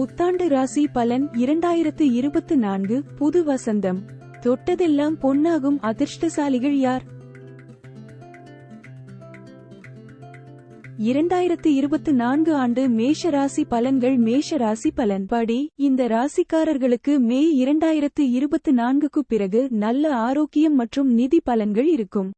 புத்தாண்டு ராசி பலன் இரண்டாயிரத்து இருபத்து நான்கு புது வசந்தம். தொட்டதெல்லாம் பொன்னாகும் அதிர்ஷ்டசாலிகள் யார்? இரண்டாயிரத்து இருபத்து நான்கு ஆண்டு மேஷ ராசி பலன்கள் மேஷ ராசி பலன். படி இந்த ராசிக்காரர்களுக்கு மே இரண்டாயிரத்து இருபத்து நான்குக்கு பிறகு நல்ல ஆரோக்கியம் மற்றும் நிதி பலன்கள் இருக்கும்.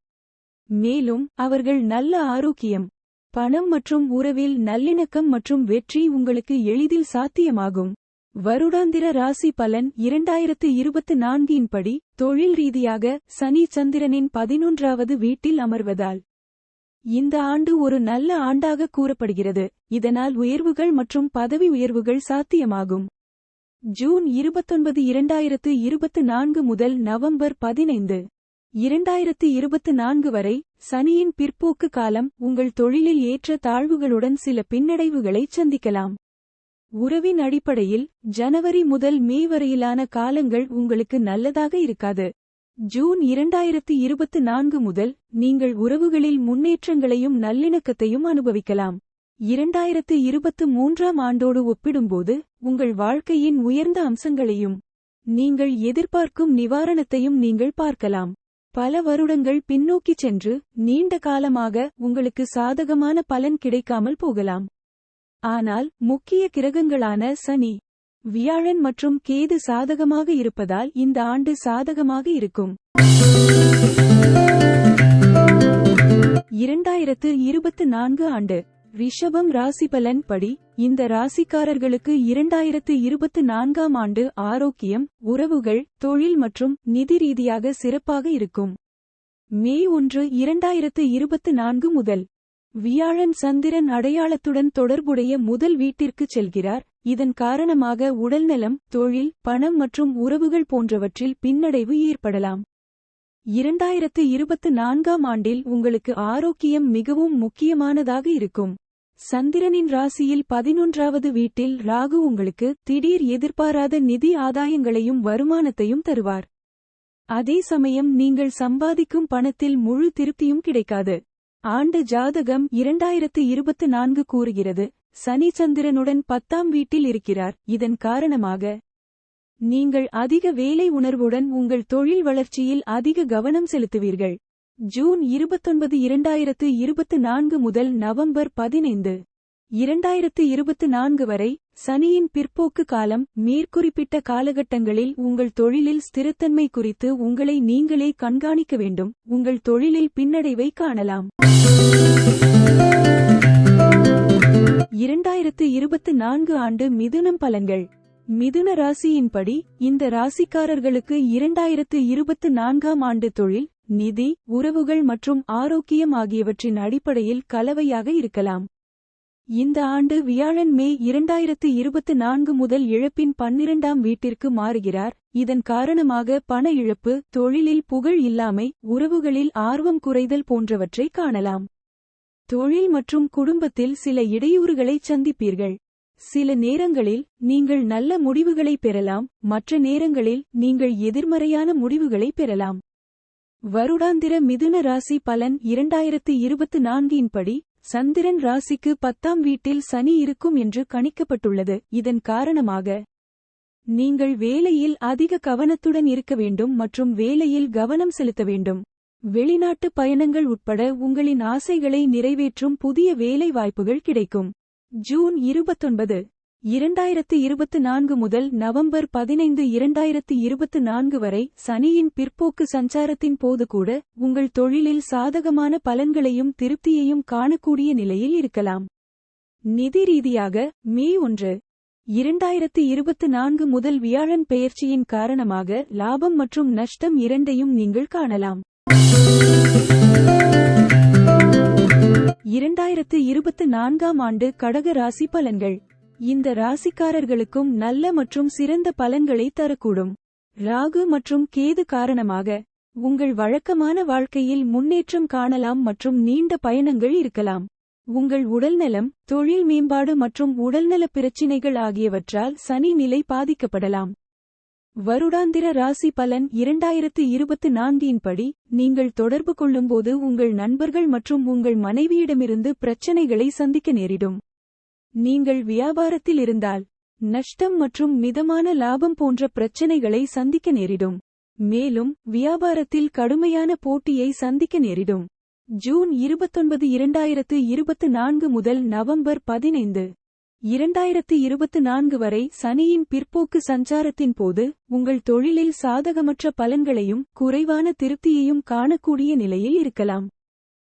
மேலும் அவர்கள் நல்ல ஆரோக்கியம் பணம் மற்றும் உறவில் நல்லிணக்கம் மற்றும் வெற்றி உங்களுக்கு எளிதில் சாத்தியமாகும். வருடாந்திர ராசி பலன் இரண்டாயிரத்து இருபத்து நான்கின் படி தொழில் ரீதியாக சனி சந்திரனின் பதினொன்றாவது வீட்டில் அமர்வதால். இந்த ஆண்டு ஒரு நல்ல ஆண்டாக கூறப்படுகிறது. இதனால் உயர்வுகள் மற்றும் பதவி உயர்வுகள் சாத்தியமாகும். ஜூன் இருபத்தொன்பது இரண்டாயிரத்து இருபத்து நான்கு முதல் நவம்பர் பதினைந்து. இரண்டாயிரத்து இருபத்து நான்கு வரை சனியின் பிற்போக்கு காலம் உங்கள் தொழிலில் ஏற்ற தாழ்வுகளுடன் சில பின்னடைவுகளைச் சந்திக்கலாம். உறவின் அடிப்படையில் ஜனவரி முதல் மே வரையிலான காலங்கள் உங்களுக்கு நல்லதாக இருக்காது. ஜூன் இரண்டாயிரத்து இருபத்து நான்கு முதல் நீங்கள் உறவுகளில் முன்னேற்றங்களையும் நல்லிணக்கத்தையும் அனுபவிக்கலாம். இரண்டாயிரத்து இருபத்து மூன்றாம் ஆண்டோடு ஒப்பிடும்போது உங்கள் வாழ்க்கையின் உயர்ந்த அம்சங்களையும் நீங்கள் எதிர்பார்க்கும் நிவாரணத்தையும் நீங்கள் பார்க்கலாம். பல வருடங்கள் பின்னோக்கிச் சென்று நீண்ட காலமாக உங்களுக்கு சாதகமான பலன் கிடைக்காமல் போகலாம். ஆனால் முக்கிய கிரகங்களான சனி வியாழன் மற்றும் கேது சாதகமாக இருப்பதால் இந்த ஆண்டு சாதகமாக இருக்கும். இரண்டாயிரத்து இருபத்து நான்கு ஆண்டு ரிஷபம் ராசி பலன் படி இந்த ராசிக்காரர்களுக்கு இரண்டாயிரத்து இருபத்து நான்காம் ஆண்டு ஆரோக்கியம் உறவுகள் தொழில் மற்றும் நிதி ரீதியாக சிறப்பாக இருக்கும். மே ஒன்று இரண்டாயிரத்து இருபத்து நான்கு முதல். வியாழன் சந்திரன் அடையாளத்துடன் தொடர்புடைய முதல் வீட்டிற்குச் செல்கிறார். இதன் காரணமாக உடல்நலம் தொழில் பணம் மற்றும் உறவுகள் போன்றவற்றில் பின்னடைவு ஏற்படலாம். இரண்டாயிரத்து இருபத்து நான்காம் ஆண்டில் உங்களுக்கு ஆரோக்கியம் மிகவும் முக்கியமானதாக இருக்கும். சந்திரனின் ராசியில் பதினொன்றாவது வீட்டில் ராகு உங்களுக்கு திடீர் எதிர்பாராத நிதி ஆதாயங்களையும் வருமானத்தையும் தருவார். அதே சமயம் நீங்கள் சம்பாதிக்கும் பணத்தில் முழு திருப்தியும் கிடைக்காது. ஆண்டு ஜாதகம் இரண்டாயிரத்து இருபத்து நான்கு கூறுகிறது. சனி சந்திரனுடன் பத்தாம் வீட்டில் இருக்கிறார். இதன் காரணமாக நீங்கள் அதிக வேலை உணர்வுடன் உங்கள் தொழில் வளர்ச்சியில் அதிக கவனம் செலுத்துவீர்கள். ஜூன் இருபத்தொன்பது இரண்டாயிரத்து இருபத்து நான்கு முதல் நவம்பர் பதினைந்து. இரண்டாயிரத்து இருபத்து நான்கு வரை சனியின் பிற்போக்கு காலம் மேற்குறிப்பிட்ட காலகட்டங்களில் உங்கள் தொழிலில் ஸ்திரத்தன்மை குறித்து உங்களை நீங்களே கண்காணிக்க வேண்டும். உங்கள் தொழிலில் பின்னடைவை காணலாம். இரண்டாயிரத்து இருபத்து நான்கு ஆண்டு மிதுனம் பலன்கள். மிதுன ராசியின்படி இந்த ராசிக்காரர்களுக்கு இரண்டாயிரத்து இருபத்து நான்காம் ஆண்டு தொழில் நிதி உறவுகள் மற்றும் ஆரோக்கியம் ஆகியவற்றின் அடிப்படையில் கலவையாக இருக்கலாம். இந்த ஆண்டு வியாழன் மே இரண்டாயிரத்து இருபத்து நான்கு முதல் இழப்பின் பன்னிரண்டாம் வீட்டிற்கு மாறுகிறார். இதன் காரணமாக பண இழப்பு தொழிலில் புகழ் இல்லாமை உறவுகளில் ஆர்வம் குறைதல் போன்றவற்றை காணலாம். தொழில் மற்றும் குடும்பத்தில் சில இடையூறுகளை சந்திப்பீர்கள். சில நேரங்களில் நீங்கள் நல்ல முடிவுகளை பெறலாம் மற்ற நேரங்களில் நீங்கள் எதிர்மறையான முடிவுகளை பெறலாம். வருடாந்திர மிதுன ராசி பலன் இரண்டாயிரத்து இருபத்து நான்கின் படி சந்திரன் ராசிக்கு பத்தாம் வீட்டில் சனி இருக்கும் என்று கணிக்கப்பட்டுள்ளது. இதன் காரணமாக நீங்கள் வேலையில் அதிக கவனத்துடன் இருக்க வேண்டும் மற்றும் வேலையில் கவனம் செலுத்த வேண்டும். வெளிநாட்டு பயணங்கள் உட்பட உங்களின் ஆசைகளை நிறைவேற்றும் புதிய வேலை வாய்ப்புகள் கிடைக்கும். ஜூன் இருபத்தொன்பது இரண்டாயிரத்து இருபத்து நான்கு முதல் நவம்பர் பதினைந்து இரண்டாயிரத்து இருபத்து நான்கு வரை சனியின் பிற்போக்கு சஞ்சாரத்தின் போது கூட உங்கள் தொழிலில் சாதகமான பலன்களையும் திருப்தியையும் காணக்கூடிய நிலையில் இருக்கலாம். நிதி ரீதியாக மே ஒன்று இரண்டாயிரத்து இருபத்து நான்கு முதல் வியாழன் பெயர்ச்சியின் காரணமாக லாபம் மற்றும் நஷ்டம் இரண்டையும் நீங்கள் காணலாம். இரண்டாயிரத்து இருபத்து நான்காம் ஆண்டு கடக ராசி பலன்கள். இந்த ராசிக்காரர்களுக்கும் நல்ல மற்றும் சிறந்த பலன்களை தரக்கூடும். ராகு மற்றும் கேது காரணமாக உங்கள் வழக்கமான வாழ்க்கையில் முன்னேற்றம் காணலாம் மற்றும் நீண்ட பயணங்கள் இருக்கலாம். உங்கள் உடல்நலம் தொழில் மேம்பாடு மற்றும் உடல்நலப் பிரச்சினைகள் ஆகியவற்றால் சனி நிலை பாதிக்கப்படலாம். வருடாந்திர ராசி பலன் இரண்டாயிரத்து இருபத்து நான்கின் படி நீங்கள் தொடர்பு கொள்ளும்போது உங்கள் நண்பர்கள் மற்றும் உங்கள் மனைவியிடமிருந்து பிரச்சனைகளை சந்திக்க நேரிடும். நீங்கள் வியாபாரத்தில் இருந்தால் நஷ்டம் மற்றும் மிதமான லாபம் போன்ற பிரச்சனைகளை சந்திக்க நேரிடும். மேலும் வியாபாரத்தில் கடுமையான போட்டியை சந்திக்க நேரிடும். ஜூன் இருபத்தொன்பது இரண்டாயிரத்து இருபத்து நான்கு முதல் நவம்பர் பதினைந்து. இரண்டாயிரத்து இருபத்து நான்கு வரை சனியின் பிற்போக்கு சஞ்சாரத்தின் போது உங்கள் தொழிலில் சாதகமற்ற பலன்களையும் குறைவான திருப்தியையும் காணக்கூடிய நிலையில் இருக்கலாம்.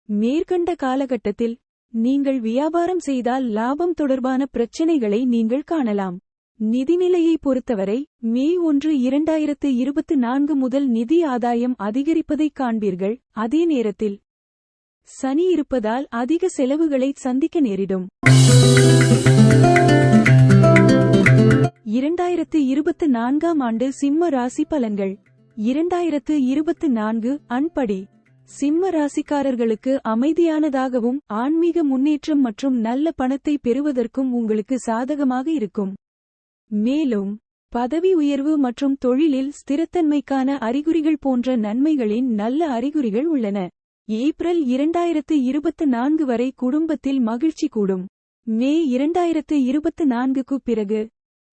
மேற்கண்ட காலகட்டத்தில் நீங்கள் வியாபாரம் செய்தால் லாபம் தொடர்பான பிரச்சினைகளை நீங்கள் காணலாம். நிதிநிலையை பொறுத்தவரை மே ஒன்று இரண்டாயிரத்து இருபத்து நான்கு முதல் நிதி ஆதாயம் அதிகரிப்பதைக் காண்பீர்கள். அதே நேரத்தில் சனி இருப்பதால் அதிக செலவுகளை சந்திக்க நேரிடும். இரண்டாயிரத்து இருபத்து நான்காம் ஆண்டு சிம்ம ராசி பலன்கள். இரண்டாயிரத்து இருபத்து நான்கு அன்படி. சிம்ம ராசிக்காரர்களுக்கு அமைதியானதாகவும் ஆன்மீக முன்னேற்றம் மற்றும் நல்ல பணத்தை பெறுவதற்கும் உங்களுக்கு சாதகமாக இருக்கும். மேலும் பதவி உயர்வு மற்றும் தொழிலில் ஸ்திரத்தன்மைக்கான அறிகுறிகள் போன்ற நன்மைகளின் நல்ல அறிகுறிகள் உள்ளன. ஏப்ரல் இரண்டாயிரத்து இருபத்து நான்கு வரை குடும்பத்தில் மகிழ்ச்சி கூடும். மே இரண்டாயிரத்து இருபத்து நான்குக்கு பிறகு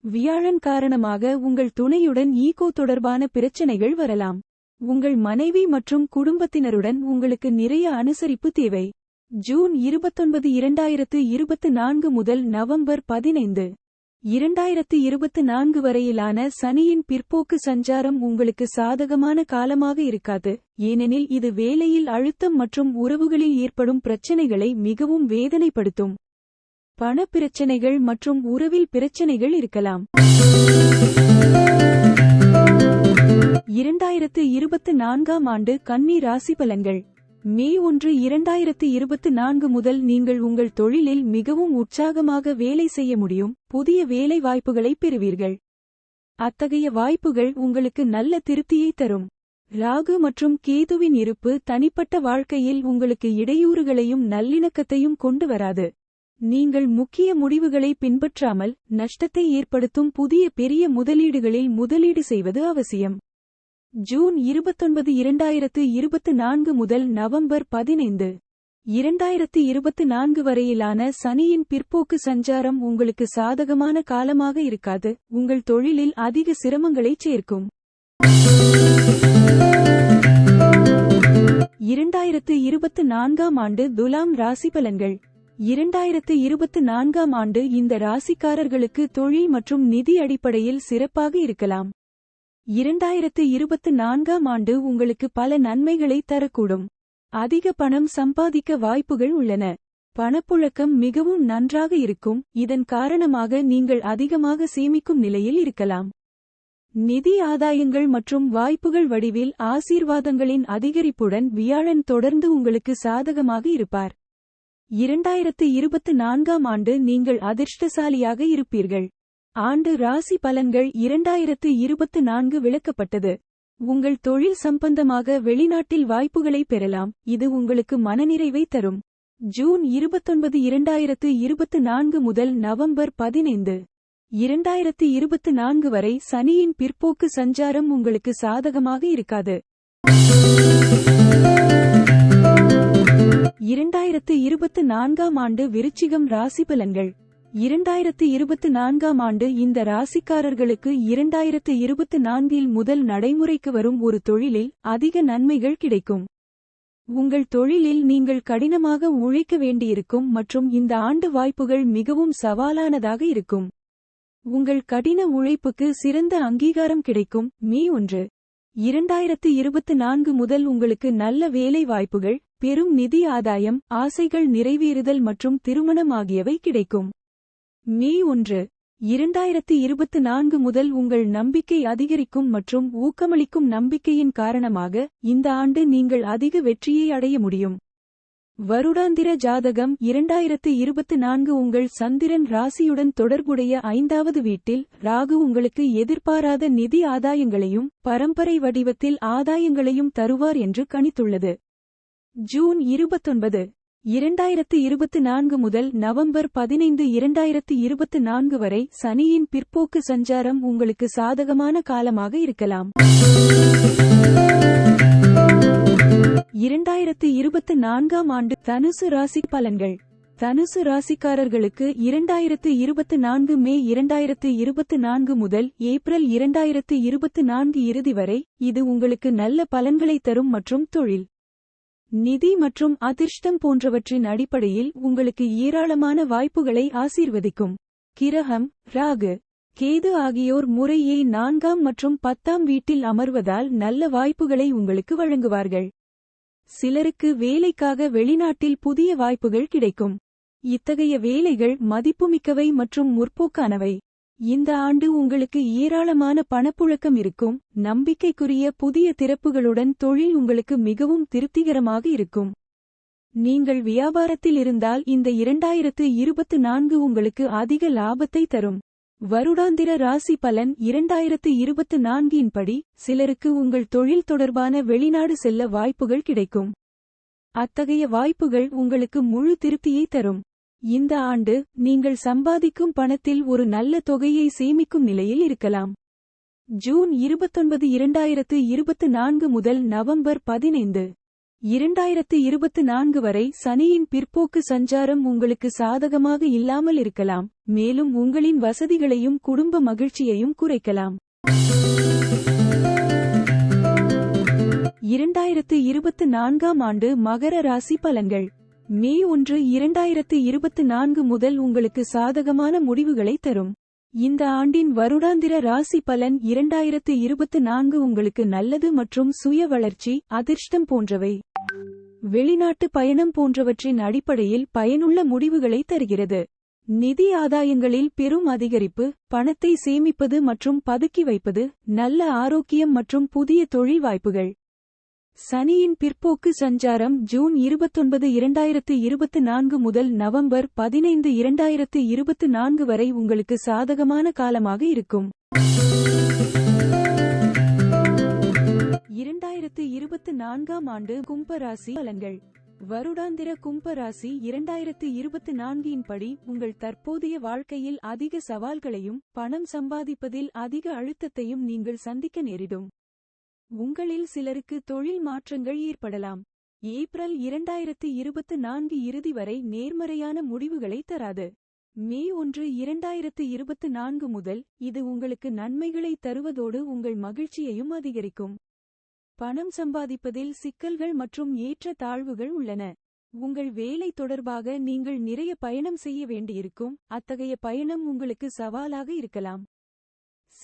வியாழன் காரணமாக உங்கள் துணையுடன் ஈகோ தொடர்பான பிரச்சனைகள் வரலாம். உங்கள் மனைவி மற்றும் குடும்பத்தினருடன் உங்களுக்கு நிறைய அனுசரிப்பு தேவை. ஜூன் இருபத்தொன்பது இரண்டாயிரத்து இருபத்து நான்கு முதல் நவம்பர் பதினைந்து. இரண்டாயிரத்து இருபத்து நான்கு வரையிலான சனியின் பிற்போக்கு சஞ்சாரம் உங்களுக்கு சாதகமான காலமாக இருக்காது. ஏனெனில் இது வேலையில் அழுத்தம் மற்றும் உறவுகளில் ஏற்படும் பிரச்சனைகளை மிகவும் வேதனைப்படுத்தும். பணப்பிரச்சனைகள் மற்றும் உறவில் பிரச்சனைகள் இருக்கலாம். இருபத்து நான்காம் ஆண்டு கன்னி ராசி பலன்கள். மே ஒன்று இரண்டாயிரத்து இருபத்து நான்கு முதல் நீங்கள் உங்கள் தொழிலில் மிகவும் உற்சாகமாக வேலை செய்ய முடியும். புதிய வேலை வாய்ப்புகளை பெறுவீர்கள். அத்தகைய வாய்ப்புகள் உங்களுக்கு நல்ல திருப்தியை தரும். ராகு மற்றும் கேதுவின் இருப்பு தனிப்பட்ட வாழ்க்கையில் உங்களுக்கு இடையூறுகளையும் நல்லிணக்கத்தையும் கொண்டு வராது. நீங்கள் முக்கிய முடிவுகளை பின்பற்றாமல் நஷ்டத்தை ஏற்படுத்தும் புதிய பெரிய முதலீடுகளில் முதலீடு செய்வது அவசியம். ஜூன் இருபத்தொன்பது இரண்டாயிரத்து இருபத்து நான்கு முதல் நவம்பர் பதினைந்து. இரண்டாயிரத்து இருபத்து நான்கு வரையிலான சனியின் பிற்போக்கு சஞ்சாரம் உங்களுக்கு சாதகமான காலமாக இருக்காது. உங்கள் தொழிலில் அதிக சிரமங்களைச் சேர்க்கும். இரண்டாயிரத்து இருபத்து நான்காம் ஆண்டு துலாம் ராசி பலன்கள். இரண்டாயிரத்து இருபத்து நான்காம் ஆண்டு இந்த ராசிக்காரர்களுக்கு தொழில் மற்றும் நிதி அடிப்படையில் சிறப்பாக இருக்கலாம். இரண்டாயிரத்து இருபத்து நான்காம் ஆண்டு உங்களுக்கு பல நன்மைகளை தரக்கூடும். அதிக பணம் சம்பாதிக்க வாய்ப்புகள் உள்ளன. பணப்புழக்கம் மிகவும் நன்றாக இருக்கும். இதன் காரணமாக நீங்கள் அதிகமாக சேமிக்கும் நிலையில் இருக்கலாம். நிதி ஆதாயங்கள் மற்றும் வாய்ப்புகள் வடிவில் ஆசீர்வாதங்களின் அதிகரிப்புடன் வியாழன் தொடர்ந்து உங்களுக்கு சாதகமாக இருப்பார். இரண்டாயிரத்து இருபத்து நான்காம் ஆண்டு நீங்கள் அதிர்ஷ்டசாலியாக இருப்பீர்கள். ஆண்டு ராசி பலன்கள் இரண்டாயிரத்து இருபத்து நான்கு விளக்கப்பட்டது. உங்கள் தொழில் சம்பந்தமாக வெளிநாட்டில் வாய்ப்புகளை பெறலாம். இது உங்களுக்கு மனநிறைவை தரும். ஜூன் இருபத்தொன்பது இரண்டாயிரத்து இருபத்து நான்கு முதல் நவம்பர் பதினைந்து. இரண்டாயிரத்து இருபத்து நான்கு வரை சனியின் பிற்போக்கு சஞ்சாரம் உங்களுக்கு சாதகமாக இருக்காது. இரண்டாயிரத்து இருபத்து நான்காம் ஆண்டு விருச்சிகம் ராசி பலன்கள். இரண்டாயிரத்து இருபத்து நான்காம் ஆண்டு இந்த ராசிக்காரர்களுக்கு இரண்டாயிரத்து இருபத்து நான்கில் முதல் நடைமுறைக்கு வரும் ஒரு தொழிலில் அதிக நன்மைகள் கிடைக்கும். உங்கள் தொழிலில் நீங்கள் கடினமாக உழைக்க வேண்டியிருக்கும் மற்றும் இந்த ஆண்டு வாய்ப்புகள் மிகவும் சவாலானதாக இருக்கும். உங்கள் கடின உழைப்புக்கு சிறந்த அங்கீகாரம் கிடைக்கும். மீ ஒன்று. இரண்டாயிரத்து இருபத்து நான்கு முதல் உங்களுக்கு நல்ல வேலை வாய்ப்புகள் பெரும் நிதி ஆதாயம் ஆசைகள் நிறைவேறுதல் மற்றும் திருமணம் ஆகியவை கிடைக்கும். மே ஒன்று. இரண்டாயிரத்து இருபத்து நான்கு முதல் உங்கள் நம்பிக்கை அதிகரிக்கும் மற்றும் ஊக்கமளிக்கும் நம்பிக்கையின் காரணமாக இந்த ஆண்டு நீங்கள் அதிக வெற்றியை அடைய முடியும். வருடாந்திர ஜாதகம் இரண்டாயிரத்து இருபத்து நான்கு உங்கள் சந்திரன் ராசியுடன் தொடர்புடைய ஐந்தாவது வீட்டில் ராகு உங்களுக்கு எதிர்பாராத நிதி ஆதாயங்களையும் பரம்பரை வடிவத்தில் ஆதாயங்களையும் தருவார் என்று கணித்துள்ளது. ஜூன் இருபத்தொன்பது. இரண்டாயிரத்து இருபத்து நான்கு முதல் நவம்பர் பதினைந்து இரண்டாயிரத்து இருபத்து நான்கு வரை சனியின் பிற்போக்கு சஞ்சாரம் உங்களுக்கு சாதகமான காலமாக இருக்கலாம். இரண்டாயிரத்து இருபத்து நான்காம் ஆண்டு தனுசு ராசி பலன்கள். தனுசு ராசிக்காரர்களுக்கு இரண்டாயிரத்து இருபத்து நான்கு மே இரண்டாயிரத்து இருபத்து நான்கு முதல் ஏப்ரல் இரண்டாயிரத்து இருபத்து நான்கு இறுதி வரை இது உங்களுக்கு நல்ல பலன்களை தரும் மற்றும் தொழில். நிதி மற்றும் அதிர்ஷ்டம் போன்றவற்றின் அடிப்படையில் உங்களுக்கு ஏராளமான வாய்ப்புகளை ஆசீர்வதிக்கும். கிரகம் ராகு கேது ஆகியோர் முறையே நான்காம் மற்றும் பத்தாம் வீட்டில் அமர்வதால் நல்ல வாய்ப்புகளை உங்களுக்கு வழங்குவார்கள். சிலருக்கு வேலைக்காக வெளிநாட்டில் புதிய வாய்ப்புகள் கிடைக்கும். இத்தகைய வேலைகள் மதிப்புமிக்கவை மற்றும் முற்போக்கானவை. இந்த ஆண்டு உங்களுக்கு ஏராளமான பணப்புழக்கம் இருக்கும். நம்பிக்கைக்குரிய புதிய திறப்புகளுடன் தொழில் உங்களுக்கு மிகவும் திருப்திகரமாக இருக்கும். நீங்கள் வியாபாரத்தில் இருந்தால் இந்த இரண்டாயிரத்து இருபத்து நான்கு உங்களுக்கு அதிக லாபத்தை தரும். வருடாந்திர ராசி பலன் இரண்டாயிரத்து இருபத்து நான்கின் படி சிலருக்கு உங்கள் தொழில் தொடர்பான வெளிநாடு செல்ல வாய்ப்புகள் கிடைக்கும். அத்தகைய வாய்ப்புகள் உங்களுக்கு முழு திருப்தியை தரும். இந்த ஆண்டு நீங்கள் சம்பாதிக்கும் பணத்தில் ஒரு நல்ல தொகையை சேமிக்கும் நிலையில் இருக்கலாம். ஜூன் இருபத்தொன்பது இரண்டாயிரத்து இருபத்து நான்கு முதல் நவம்பர் பதினைந்து. இரண்டாயிரத்து இருபத்து நான்கு வரை சனியின் பிற்போக்கு சஞ்சாரம் உங்களுக்கு சாதகமாக இல்லாமல் இருக்கலாம் மேலும் உங்களின் வசதிகளையும் குடும்ப மகிழ்ச்சியையும் குறைக்கலாம். இரண்டாயிரத்து இருபத்து நான்காம் ஆண்டு மகர ராசி பலன்கள். மே ஒன்று இரண்டாயிரத்து இருபத்து நான்கு முதல் உங்களுக்கு சாதகமான முடிவுகளை தரும். இந்த ஆண்டின் வருடாந்திர ராசி பலன் இரண்டாயிரத்து இருபத்து நான்கு உங்களுக்கு நல்லது மற்றும் சுய வளர்ச்சி அதிர்ஷ்டம் போன்றவை. வெளிநாட்டு பயணம் போன்றவற்றின் அடிப்படையில் பயனுள்ள முடிவுகளை தருகிறது. நிதி ஆதாயங்களில் பெரும் அதிகரிப்பு பணத்தை சேமிப்பது மற்றும் பதுக்கி வைப்பது நல்ல ஆரோக்கியம் மற்றும் புதிய தொழில் வாய்ப்புகள். சனியின் பிற்போக்கு சஞ்சாரம் ஜூன் இருபத்தொன்பது இரண்டாயிரத்து இருபத்து நான்கு முதல் நவம்பர் பதினைந்து இரண்டாயிரத்து இருபத்து நான்கு வரை உங்களுக்கு சாதகமான காலமாக இருக்கும். இரண்டாயிரத்து இருபத்து நான்காம் ஆண்டு கும்பராசி பலன்கள். வருடாந்திர கும்பராசி இரண்டாயிரத்து இருபத்து நான்கின் படி உங்கள் தற்போதைய வாழ்க்கையில் அதிக சவால்களையும் பணம் சம்பாதிப்பதில் அதிக அழுத்தத்தையும் நீங்கள் சந்திக்க நேரிடும். உங்களில் சிலருக்கு தொழில் மாற்றங்கள் ஏற்படலாம். ஏப்ரல் இரண்டாயிரத்து இருபத்து நான்கு இறுதி வரை நேர்மறையான முடிவுகளை தராது. மே ஒன்று இரண்டாயிரத்து இருபத்து நான்கு முதல் இது உங்களுக்கு நன்மைகளை தருவதோடு உங்கள் மகிழ்ச்சியையும் அதிகரிக்கும். பணம் சம்பாதிப்பதில் சிக்கல்கள் மற்றும் ஏற்ற தாழ்வுகள் உள்ளன. உங்கள் வேலை தொடர்பாக நீங்கள் நிறைய பயணம் செய்ய வேண்டியிருக்கும். அத்தகைய பயணம் உங்களுக்கு சவாலாக இருக்கலாம்.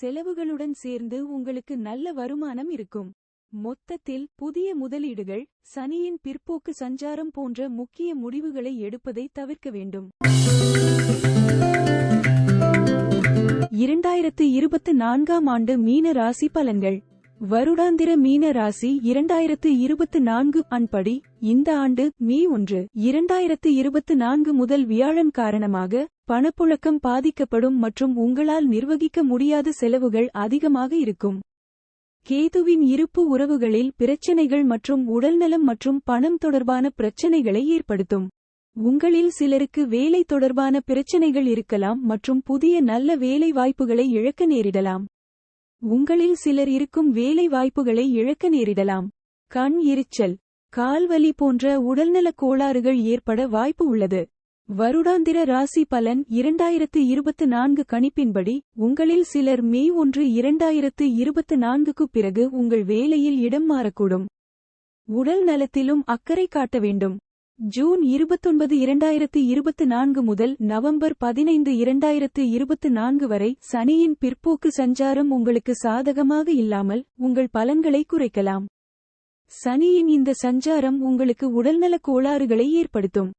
செலவுகளுடன் சேர்ந்து உங்களுக்கு நல்ல வருமானம் இருக்கும். மொத்தத்தில் புதிய முதலீடுகள் சனியின் பிற்போக்கு சஞ்சாரம் போன்ற முக்கிய முடிவுகளை எடுப்பதை தவிர்க்க வேண்டும். இரண்டாயிரத்து இருபத்து நான்காம் ஆண்டு மீன ராசி பலன்கள். வருடாந்திர மீன ராசி இரண்டாயிரத்து இருபத்து நான்கு அன்படி இந்த ஆண்டு மே ஒன்று இரண்டாயிரத்து இருபத்து நான்கு முதல் வியாழன் காரணமாக பணப்புழக்கம் பாதிக்கப்படும் மற்றும் உங்களால் நிர்வகிக்க முடியாத செலவுகள் அதிகமாக இருக்கும். கேதுவின் இருப்பு உறவுகளில் பிரச்சினைகள் மற்றும் உடல்நலம் மற்றும் பணம் தொடர்பான பிரச்சினைகளை ஏற்படுத்தும். உங்களில் சிலருக்கு வேலை தொடர்பான பிரச்சினைகள் இருக்கலாம் மற்றும் புதிய நல்ல வேலை வாய்ப்புகளை இழக்க நேரிடலாம். உங்களில் சிலர் இருக்கும் வேலை வாய்ப்புகளை இழக்க நேரிடலாம். கண் எரிச்சல் கால்வலி போன்ற உடல்நலக் கோளாறுகள் ஏற்பட வாய்ப்பு உள்ளது. வருடாந்திர ராசி பலன் இரண்டாயிரத்து இருபத்து நான்கு கணிப்பின்படி உங்களில் சிலர் மே ஒன்று இரண்டாயிரத்து இருபத்து நான்குக்கு பிறகு உங்கள் வேலையில் இடம் மாறக்கூடும். உடல் நலத்திலும் அக்கறை காட்ட வேண்டும். ஜூன் இருபத்தொன்பது இரண்டாயிரத்து இருபத்து நான்கு முதல் நவம்பர் பதினைந்து இரண்டாயிரத்து இருபத்து நான்கு வரை சனியின் பிற்போக்கு சஞ்சாரம் உங்களுக்கு சாதகமாக இல்லாமல் உங்கள் பலன்களை குறைக்கலாம். சனியின் இந்த சஞ்சாரம் உங்களுக்கு உடல்நலக் கோளாறுகளை ஏற்படுத்தும்.